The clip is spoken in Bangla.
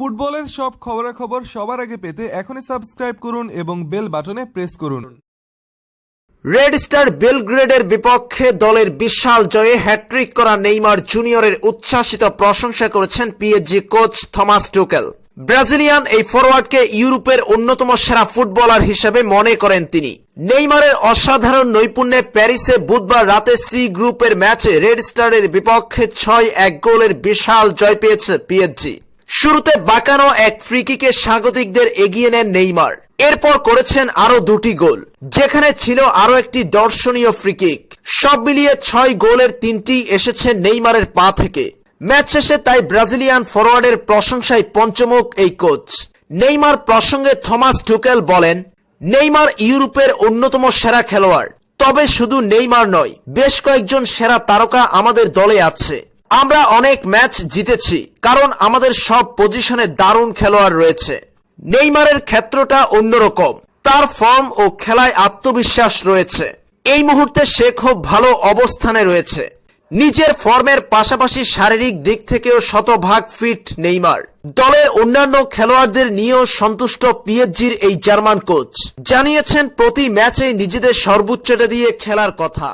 ফুটবলের সব খবরাখবর সবার আগে পেতে এখনই সাবস্ক্রাইব করুন এবং বেল বাটনে প্রেস করুন। রেড স্টার বেলগ্রেডের বিপক্ষে দলের বিশাল জয়ে হ্যাট্রিক করা নেইমার জুনিয়রের উচ্ছ্বাসিত প্রশংসা করেছেন PSG coach Thomas Tuchel Brazilian এই ফরওয়ার্ডকে ইউরোপের অন্যতম সেরা ফুটবলার হিসেবে মনে করেন তিনি। নেইমারের অসাধারণ নৈপুণ্যে প্যারিসে বুধবার রাতে সি গ্রুপের ম্যাচে রেড স্টারের বিপক্ষে ছয় এক গোলের বিশাল জয় পেয়েছে পিএসজি শুরুতে বাঁকানো এক ফ্রিকিকে স্বাগতিকদের এগিয়ে নেন নেইমার। এরপর করেছেন আরও দুটি গোল, যেখানে ছিল আরও একটি দর্শনীয় ফ্রিকিক। সব মিলিয়ে ছয় গোলের তিনটি এসেছে নেইমারের পা থেকে। ম্যাচ শেষে তাই ব্রাজিলিয়ান ফরওয়ার্ডের প্রশংসায় পঞ্চমুখ এই কোচ। নেইমার প্রসঙ্গে থমাস টুকেল বলেন, নেইমার ইউরোপের অন্যতম সেরা খেলোয়াড়। তবে শুধু নেইমার নয়, বেশ কয়েকজন সেরা তারকা আমাদের দলে আছে। আমরা অনেক ম্যাচ জিতেছি, কারণ আমাদের সব পজিশনে দারুণ খেলোয়াড় রয়েছে। নেইমারের ক্ষেত্রটা অন্যরকম। তার ফর্ম ও খেলায় আত্মবিশ্বাস রয়েছে। এই মুহূর্তে সে খুব ভালো অবস্থানে রয়েছে। নিজের ফর্মের পাশাপাশি শারীরিক দিক থেকেও শতভাগ ফিট নেইমার। দলের অন্যান্য খেলোয়াড়দের নিয়েও সন্তুষ্ট পিএসজির এই জার্মান কোচ। জানিয়েছেন, প্রতি ম্যাচে নিজেদের সর্বোচ্চটা দিয়ে খেলার কথা।